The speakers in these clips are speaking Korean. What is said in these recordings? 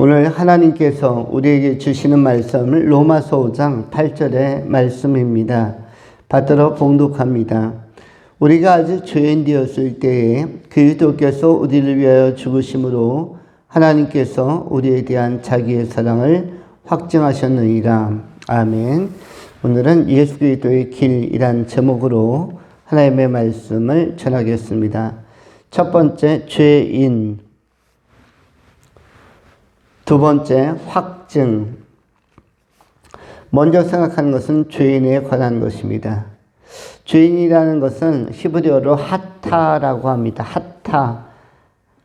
오늘 하나님께서 우리에게 주시는 말씀을 로마서 5장 8절의 말씀입니다. 받들어 봉독합니다. 우리가 아직 죄인 되었을 때에 그리스도께서 우리를 위하여 죽으심으로 하나님께서 우리에 대한 자기의 사랑을 확증하셨느니라. 아멘. 오늘은 예수 그리스도의 길이란 제목으로 하나님의 말씀을 전하겠습니다. 첫 번째 죄인 두 번째, 확증. 먼저 생각하는 것은 죄인에 관한 것입니다. 죄인이라는 것은 히브리어로 하타라고 합니다. 하타.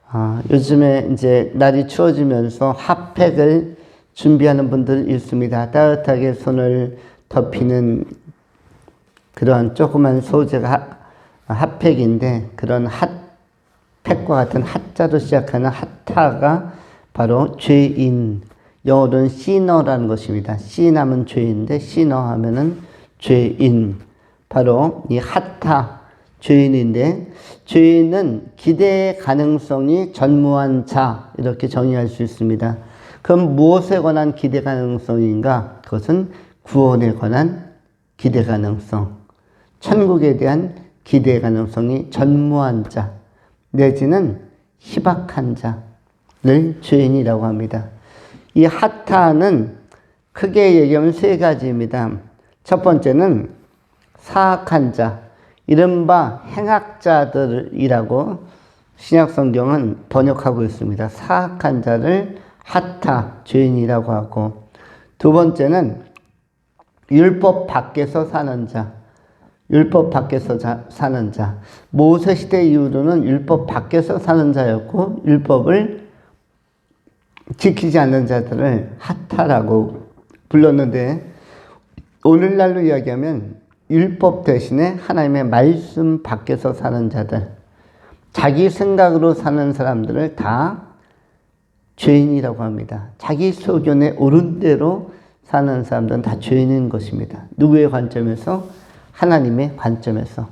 아, 요즘에 이제 날이 추워지면서 핫팩을 준비하는 분들 있습니다. 따뜻하게 손을 덮이는 그러한 조그만 소재가 핫팩인데 그런 핫팩과 같은 핫자로 시작하는 핫타가 바로 죄인, 영어로는 시너라는 것입니다. 시나면 죄인데 시너 하면은 죄인. 바로 이 하타, 죄인인데 죄인은 기대의 가능성이 전무한 자 이렇게 정의할 수 있습니다. 그럼 무엇에 관한 기대 가능성인가? 그것은 구원에 관한 기대 가능성, 천국에 대한 기대 가능성이 전무한 자, 내지는 희박한 자, 를 죄인이라고 합니다. 이 하타는 크게 얘기하면 세 가지입니다. 첫 번째는 사악한 자, 이른바 행악자들이라고 신약성경은 번역하고 있습니다. 사악한 자를 하타, 죄인이라고 하고, 두 번째는 율법 밖에서 사는 자, 율법 밖에서 자, 사는 자. 모세 시대 이후로는 율법 밖에서 사는 자였고, 율법을 지키지 않는 자들을 하타라고 불렀는데 오늘날로 이야기하면 율법 대신에 하나님의 말씀 밖에서 사는 자들, 자기 생각으로 사는 사람들을 다 죄인이라고 합니다. 자기 소견에 옳은 대로 사는 사람들은 다 죄인인 것입니다. 누구의 관점에서? 하나님의 관점에서.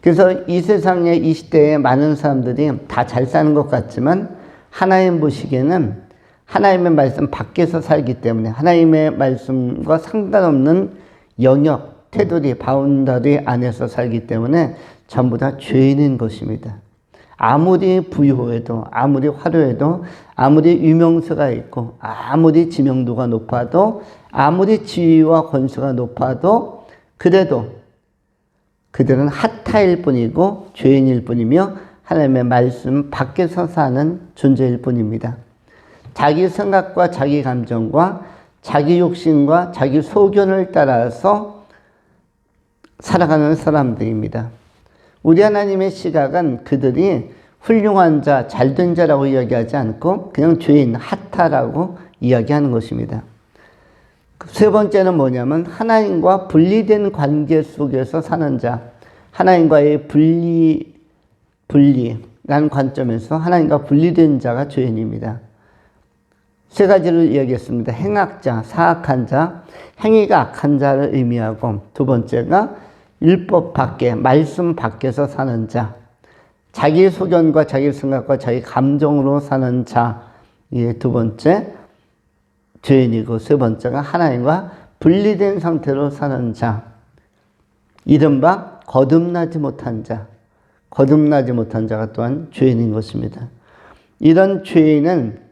그래서 이 세상에 이 시대에 많은 사람들이 다 잘 사는 것 같지만 하나님 보시기에는 하나님의 말씀 밖에서 살기 때문에 하나님의 말씀과 상관없는 영역, 테두리, 바운더리 안에서 살기 때문에 전부 다 죄인인 것입니다. 아무리 부유해도, 아무리 화려해도, 아무리 유명세가 있고, 아무리 지명도가 높아도, 아무리 지위와 권수가 높아도, 그래도 그들은 하타일 뿐이고 죄인일 뿐이며 하나님의 말씀 밖에서 사는 존재일 뿐입니다. 자기 생각과 자기 감정과 자기 욕심과 자기 소견을 따라서 살아가는 사람들입니다. 우리 하나님의 시각은 그들이 훌륭한 자, 잘된 자라고 이야기하지 않고 그냥 죄인, 하타라고 이야기하는 것입니다. 세 번째는 뭐냐면 하나님과 분리된 관계 속에서 사는 자, 하나님과의 분리, 분리라는 관점에서 하나님과 분리된 자가 죄인입니다. 세 가지를 이야기했습니다. 행악자, 사악한 자, 행위가 악한 자를 의미하고 두 번째가 율법 밖에, 말씀 밖에서 사는 자, 자기 소견과 자기 생각과 자기 감정으로 사는 자, 이게 두 번째 죄인이고 세 번째가 하나님과 분리된 상태로 사는 자, 이른바 거듭나지 못한 자, 거듭나지 못한 자가 또한 죄인인 것입니다. 이런 죄인은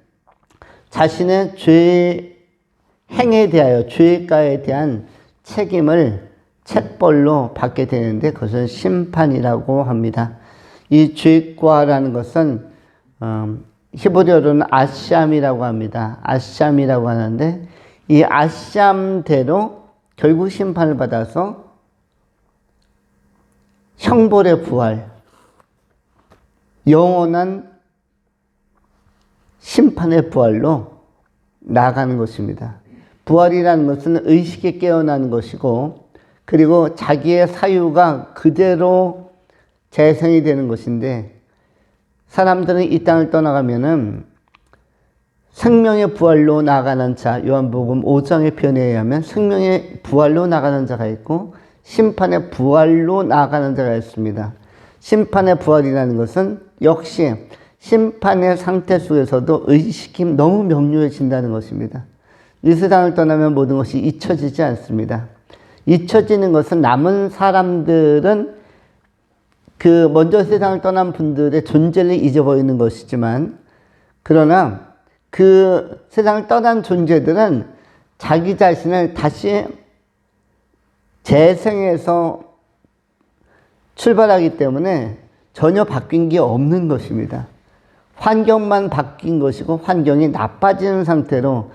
자신의 죄 행에 대하여 죄가에 대한 책임을 책벌로 받게 되는데 그것은 심판이라고 합니다. 이 죄과라는 것은 어, 히브리어로는 아샴이라고 합니다. 아샴이라고 하는데 이 아샴대로 결국 심판을 받아서 형벌의 부활, 영원한 심판의 부활로 나가는 것입니다. 부활이라는 것은 의식에 깨어나는 것이고, 그리고 자기의 사유가 그대로 재생이 되는 것인데, 사람들은 이 땅을 떠나가면은 생명의 부활로 나가는 자, 요한복음 5장의 표현에 의하면 생명의 부활로 나가는 자가 있고, 심판의 부활로 나가는 자가 있습니다. 심판의 부활이라는 것은 역시 심판의 상태 속에서도 의식이 너무 명료해진다는 것입니다. 이 세상을 떠나면 모든 것이 잊혀지지 않습니다. 잊혀지는 것은 남은 사람들은 그 먼저 세상을 떠난 분들의 존재를 잊어버리는 것이지만 그러나 그 세상을 떠난 존재들은 자기 자신을 다시 재생해서 출발하기 때문에 전혀 바뀐 게 없는 것입니다. 환경만 바뀐 것이고 환경이 나빠지는 상태로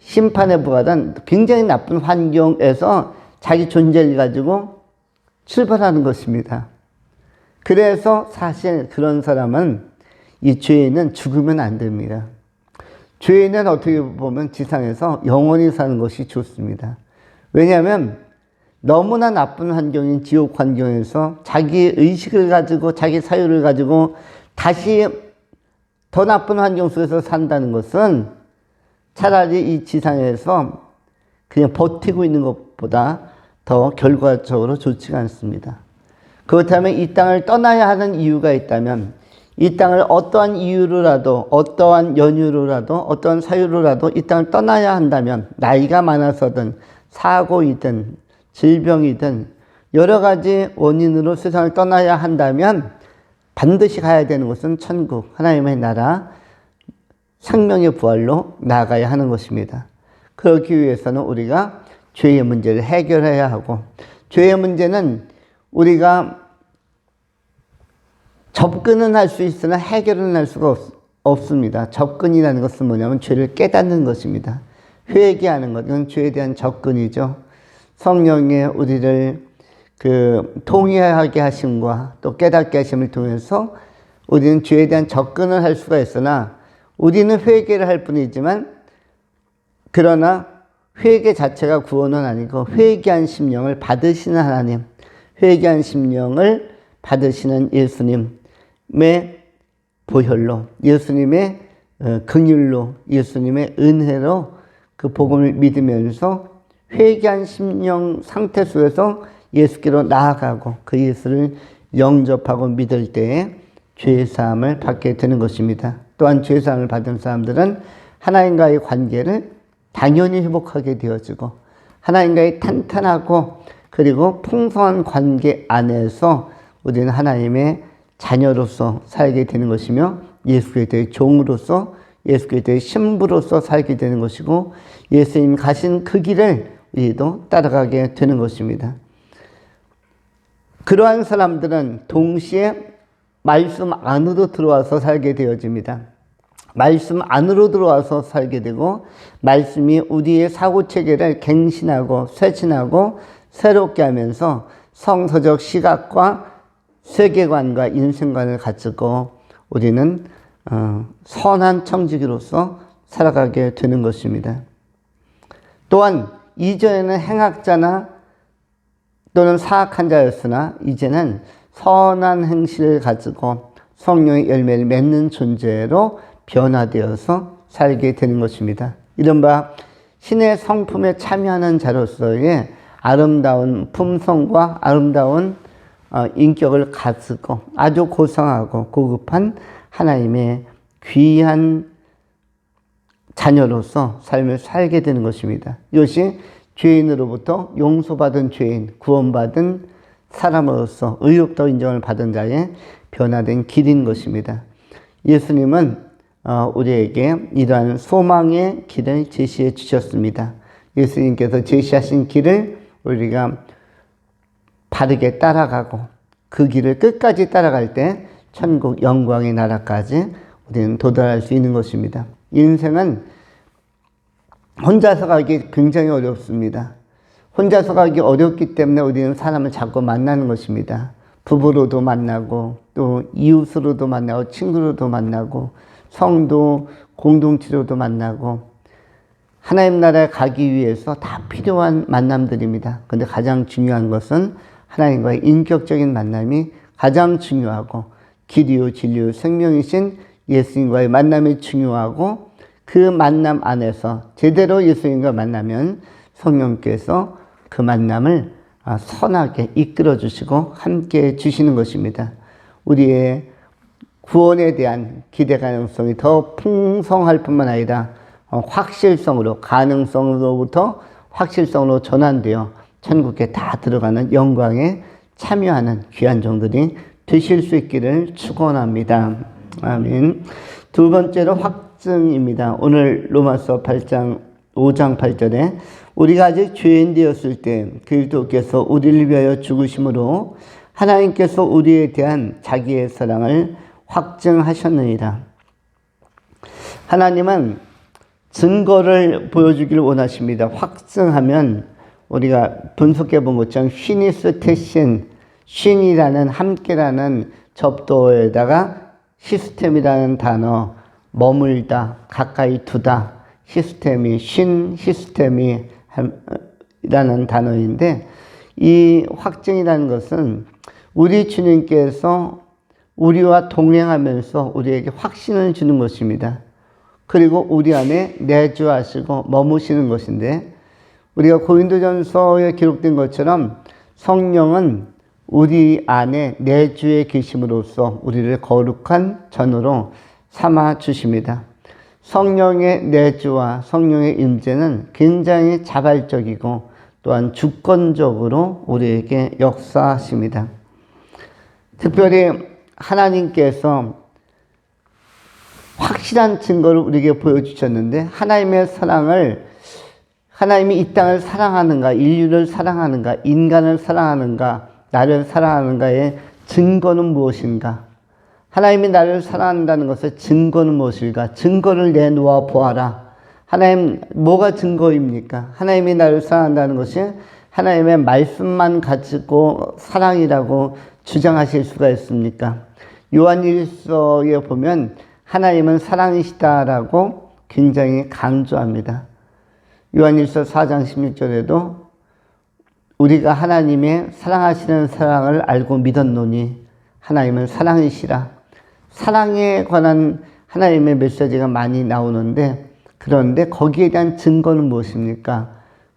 심판에 부과한 굉장히 나쁜 환경에서 자기 존재를 가지고 출발하는 것입니다. 그래서 사실 그런 사람은 이 죄인은 죽으면 안 됩니다. 죄인은 어떻게 보면 지상에서 영원히 사는 것이 좋습니다. 왜냐하면 너무나 나쁜 환경인 지옥 환경에서 자기 의식을 가지고 자기 사유를 가지고 다시 더 나쁜 환경 속에서 산다는 것은 차라리 이 지상에서 그냥 버티고 있는 것보다 더 결과적으로 좋지가 않습니다. 그렇다면 이 땅을 떠나야 하는 이유가 있다면 이 땅을 어떠한 이유로라도 어떠한 연유로라도 어떠한 사유로라도 이 땅을 떠나야 한다면 나이가 많아서든 사고이든 질병이든 여러 가지 원인으로 세상을 떠나야 한다면 반드시 가야 되는 곳은 천국 하나님의 나라 생명의 부활로 나아가야 하는 것입니다. 그러기 위해서는 우리가 죄의 문제를 해결해야 하고 죄의 문제는 우리가 접근은 할 수 있으나 해결은 할 수가 없, 없습니다. 접근이라는 것은 뭐냐면 죄를 깨닫는 것입니다. 회개하는 것은 죄에 대한 접근이죠. 성령의 우리를 그 통회하게 하심과 또 깨닫게 하심을 통해서 우리는 죄에 대한 접근을 할 수가 있으나 우리는 회개를 할 뿐이지만 그러나 회개 자체가 구원은 아니고 회개한 심령을 받으시는 하나님, 회개한 심령을 받으시는 예수님의 보혈로, 예수님의 어, 긍휼로, 예수님의 은혜로 그 복음을 믿으면서 회개한 심령 상태 속에서 예수께로 나아가고 그 예수를 영접하고 믿을 때에 죄사함을 받게 되는 것입니다. 또한 죄사함을 받은 사람들은 하나님과의 관계를 당연히 회복하게 되어지고 하나님과의 탄탄하고 그리고 풍성한 관계 안에서 우리는 하나님의 자녀로서 살게 되는 것이며 예수 그리스도의 종으로서 예수 그리스도의 신부로서 살게 되는 것이고 예수님 가신 그 길을 우리도 따라가게 되는 것입니다. 그러한 사람들은 동시에 말씀 안으로 들어와서 살게 되어집니다. 말씀 안으로 들어와서 살게 되고 말씀이 우리의 사고 체계를 갱신하고 쇄신하고 새롭게 하면서 성서적 시각과 세계관과 인생관을 갖추고 우리는 어, 선한 청지기로서 살아가게 되는 것입니다. 또한 이전에는 행악자나 또는 사악한 자였으나 이제는 선한 행실을 가지고 성령의 열매를 맺는 존재로 변화되어서 살게 되는 것입니다. 이른바 신의 성품에 참여하는 자로서의 아름다운 품성과 아름다운 어, 인격을 가지고 아주 고상하고 고급한 하나님의 귀한 자녀로서 삶을 살게 되는 것입니다. 이것이 죄인으로부터 용서받은 죄인, 구원받은 사람으로서 의롭다 인정을 받은 자의 변화된 길인 것입니다. 예수님은 어, 우리에게 이러한 소망의 길을 제시해 주셨습니다. 예수님께서 제시하신 길을 우리가 바르게 따라가고 그 길을 끝까지 따라갈 때 천국 영광의 나라까지 우리는 도달할 수 있는 것입니다. 인생은 혼자서 가기 굉장히 어렵습니다. 혼자서 가기 어렵기 때문에 우리는 사람을 자꾸 만나는 것입니다. 부부로도 만나고 또 이웃으로도 만나고 친구로도 만나고 성도 공동체로도 만나고 하나님 나라에 가기 위해서 다 필요한 만남들입니다. 근데 가장 중요한 것은 하나님과의 인격적인 만남이 가장 중요하고 길이요 진리요 생명이신 예수님과의 만남이 중요하고 그 만남 안에서 제대로 예수님과 만나면 성령께서 그 만남을 아, 선하게 이끌어 주시고 함께 주시는 것입니다. 우리의 구원에 대한 기대 가능성이 더 풍성할 뿐만 아니라 어, 확실성으로 가능성으로부터 확실성으로 전환되어 천국에 다 들어가는 영광에 참여하는 귀한 종들이 되실 수 있기를 축원합니다. 아멘. 두 번째로 확 증입니다. 오늘 로마서 8장 5장 8절에 우리가 아직 죄인 되었을 때 그리스도께서 우리를 위하여 죽으심으로 하나님께서 우리에 대한 자기의 사랑을 확증하셨느니라. 하나님은 증거를 보여주기를 원하십니다. 확증하면 우리가 분석해 본 것처럼 휘니스 테신, 쉰이라는 함께라는 접도에다가 시스템이라는 단어, 머물다, 가까이 두다, 시스템이, 쉰 시스템이 라는 단어인데 이 확증이라는 것은 우리 주님께서 우리와 동행하면서 우리에게 확신을 주는 것입니다. 그리고 우리 안에 내주하시고 머무시는 것인데 우리가 고린도전서에 기록된 것처럼 성령은 우리 안에 내주에 계심으로써 우리를 거룩한 전으로 삼아 주십니다. 성령의 내주와 성령의 임재는 굉장히 자발적이고 또한 주권적으로 우리에게 역사하십니다. 특별히 하나님께서 확실한 증거를 우리에게 보여주셨는데 하나님의 사랑을 하나님이 이 땅을 사랑하는가, 인류를 사랑하는가, 인간을 사랑하는가, 나를 사랑하는가의 증거는 무엇인가? 하나님이 나를 사랑한다는 것의 증거는 무엇일까? 증거를 내놓아 보아라. 하나님, 뭐가 증거입니까? 하나님이 나를 사랑한다는 것이 하나님의 말씀만 가지고 사랑이라고 주장하실 수가 있습니까? 요한일서에 보면 하나님은 사랑이시다라고 굉장히 강조합니다. 요한일서 4장 16절에도 우리가 하나님의 사랑하시는 사랑을 알고 믿었노니 하나님은 사랑이시라. 사랑에 관한 하나님의 메시지가 많이 나오는데 그런데 거기에 대한 증거는 무엇입니까?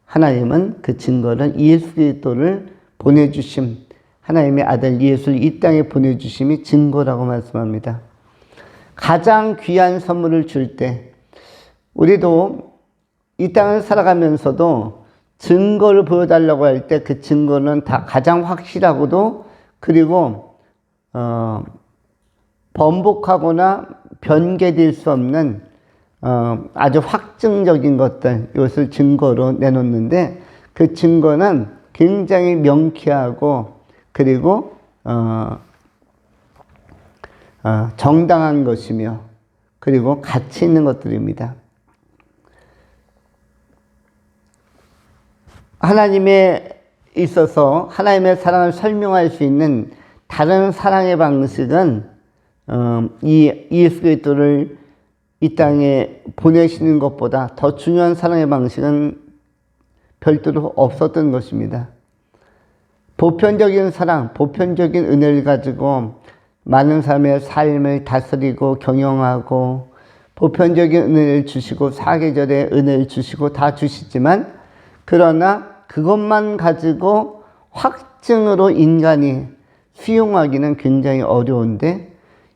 하나님은 그 증거는 예수 그리스도를 보내주심, 하나님의 아들 예수를 이 땅에 보내주심이 증거라고 말씀합니다. 가장 귀한 선물을 줄 때, 우리도 이 땅을 살아가면서도 증거를 보여달라고 할 때 그 증거는 다 가장 확실하고도 그리고 어, 번복하거나 변개될 수 없는 어, 아주 확증적인 것들 이것을 증거로 내놓는데 그 증거는 굉장히 명쾌하고 그리고 어, 어, 정당한 것이며 그리고 가치 있는 것들입니다. 하나님에 있어서 하나님의 사랑을 설명할 수 있는 다른 사랑의 방식은 어, 이 예수 그리스도를 이 땅에 보내시는 것보다 더 중요한 사랑의 방식은 별도로 없었던 것입니다. 보편적인 사랑, 보편적인 은혜를 가지고 많은 사람의 삶을 다스리고 경영하고 보편적인 은혜를 주시고 사계절의 은혜를 주시고 다 주시지만 그러나 그것만 가지고 확증으로 인간이 수용하기는 굉장히 어려운데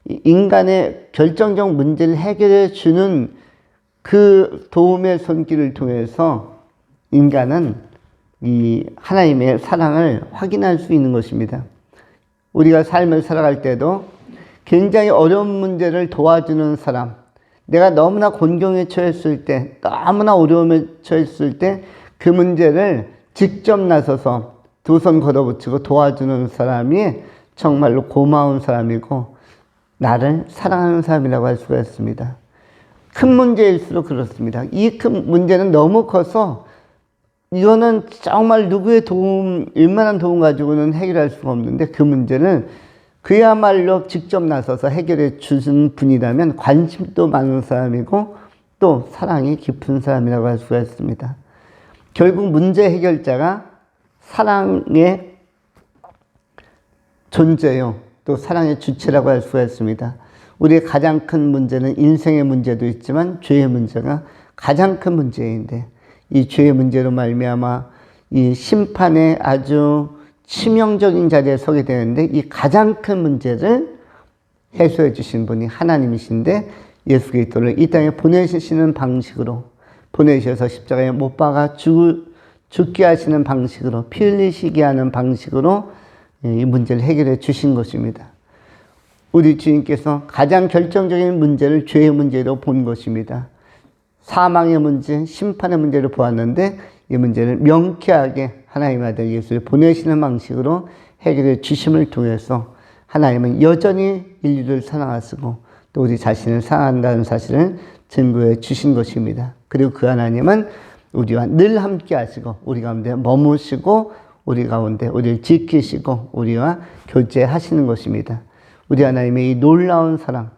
인간의 결정적 문제를 해결해 주는 그 도움의 손길을 통해서 인간은 이 하나님의 사랑을 확인할 수 있는 것입니다. 우리가 삶을 살아갈 때도 굉장히 어려운 문제를 도와주는 사람, 내가 너무나 곤경에 처했을 때, 너무나 어려움에 처했을 때 그 문제를 직접 나서서 두 손 걷어붙이고 도와주는 사람이 정말로 고마운 사람이고 나를 사랑하는 사람이라고 할 수가 있습니다. 큰 문제일수록 그렇습니다. 이 큰 문제는 너무 커서 이거는 정말 누구의 도움, 웬만한 도움 가지고는 해결할 수가 없는데 그 문제는 그야말로 직접 나서서 해결해 주신 분이라면 관심도 많은 사람이고 또 사랑이 깊은 사람이라고 할 수가 있습니다. 결국 문제 해결자가 사랑의 존재요. 또 사랑의 주체라고 할 수가 있습니다. 우리의 가장 큰 문제는 인생의 문제도 있지만 죄의 문제가 가장 큰 문제인데 이 죄의 문제로 말미암아 이 심판의 아주 치명적인 자리에 서게 되는데 이 가장 큰 문제를 해소해 주신 분이 하나님이신데 예수 그리스도를 이 땅에 보내시는 방식으로 보내셔서 십자가에 못 박아 죽, 죽게 하시는 방식으로 피 흘리시게 하는 방식으로 이 문제를 해결해 주신 것입니다. 우리 주님께서 가장 결정적인 문제를 죄의 문제로 본 것입니다. 사망의 문제, 심판의 문제를 보았는데 이 문제를 명쾌하게 하나님 아들 예수를 보내시는 방식으로 해결해 주심을 통해서 하나님은 여전히 인류를 사랑하시고 또 우리 자신을 사랑한다는 사실을 증거해 주신 것입니다. 그리고 그 하나님은 우리와 늘 함께 하시고 우리 가운데 머무시고 우리 가운데 우리를 지키시고 우리와 교제하시는 것입니다. 우리 하나님의 이 놀라운 사랑,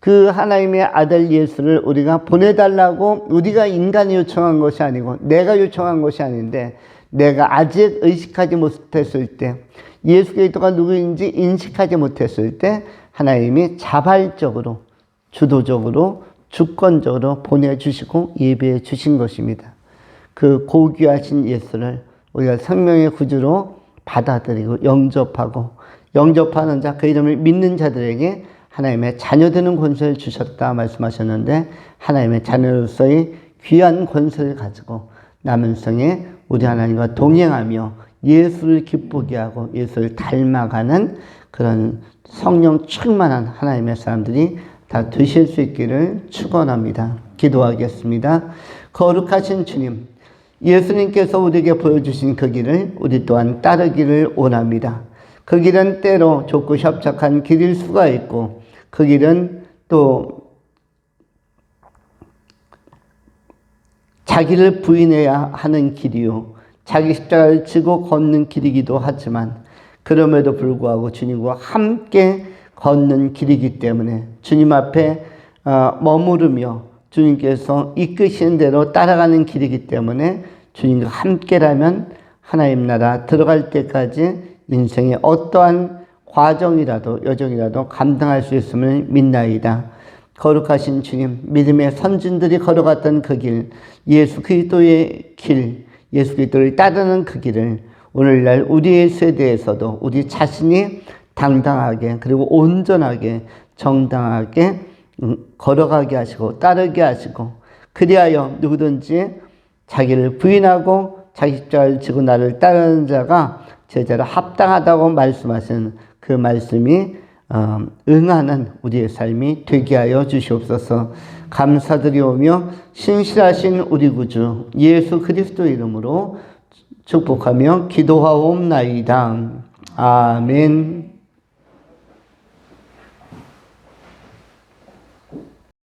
그 하나님의 아들 예수를 우리가 보내달라고 우리가 인간이 요청한 것이 아니고 내가 요청한 것이 아닌데 내가 아직 의식하지 못했을 때 예수 그리스도가 누구인지 인식하지 못했을 때 하나님이 자발적으로 주도적으로 주권적으로 보내주시고 예배해 주신 것입니다. 그 고귀하신 예수를 우리가 생명의 구주로 받아들이고 영접하고 영접하는 자, 그 이름을 믿는 자들에게 하나님의 자녀되는 권세를 주셨다 말씀하셨는데 하나님의 자녀로서의 귀한 권세를 가지고 남은 생에 우리 하나님과 동행하며 예수를 기쁘게 하고 예수를 닮아가는 그런 성령 충만한 하나님의 사람들이 다 되실 수 있기를 축원합니다. 기도하겠습니다. 거룩하신 주님, 예수님께서 우리에게 보여주신 그 길을 우리 또한 따르기를 원합니다. 그 길은 때로 좁고 협착한 길일 수가 있고 그 길은 또 자기를 부인해야 하는 길이요. 자기 십자가를 지고 걷는 길이기도 하지만 그럼에도 불구하고 주님과 함께 걷는 길이기 때문에 주님 앞에 어, 머무르며 주님께서 이끄시는 대로 따라가는 길이기 때문에 주님과 함께라면 하나님 나라 들어갈 때까지 인생의 어떠한 과정이라도 여정이라도 감당할 수 있음을 믿나이다. 거룩하신 주님, 믿음의 선진들이 걸어갔던 그 길, 예수 그리스도의 길, 예수 그리스도를 따르는 그 길을 오늘날 우리의 세대에서도 우리 자신이 당당하게 그리고 온전하게 정당하게 음, 걸어가게 하시고 따르게 하시고 그리하여 누구든지 자기를 부인하고 자기 십자가를 지고 나를 따르는 자가 제자로 합당하다고 말씀하신 그 말씀이 어, 응하는 우리의 삶이 되게 하여 주시옵소서 감사드리오며 신실하신 우리 구주 예수 그리스도 이름으로 축복하며 기도하옵나이다. 아멘.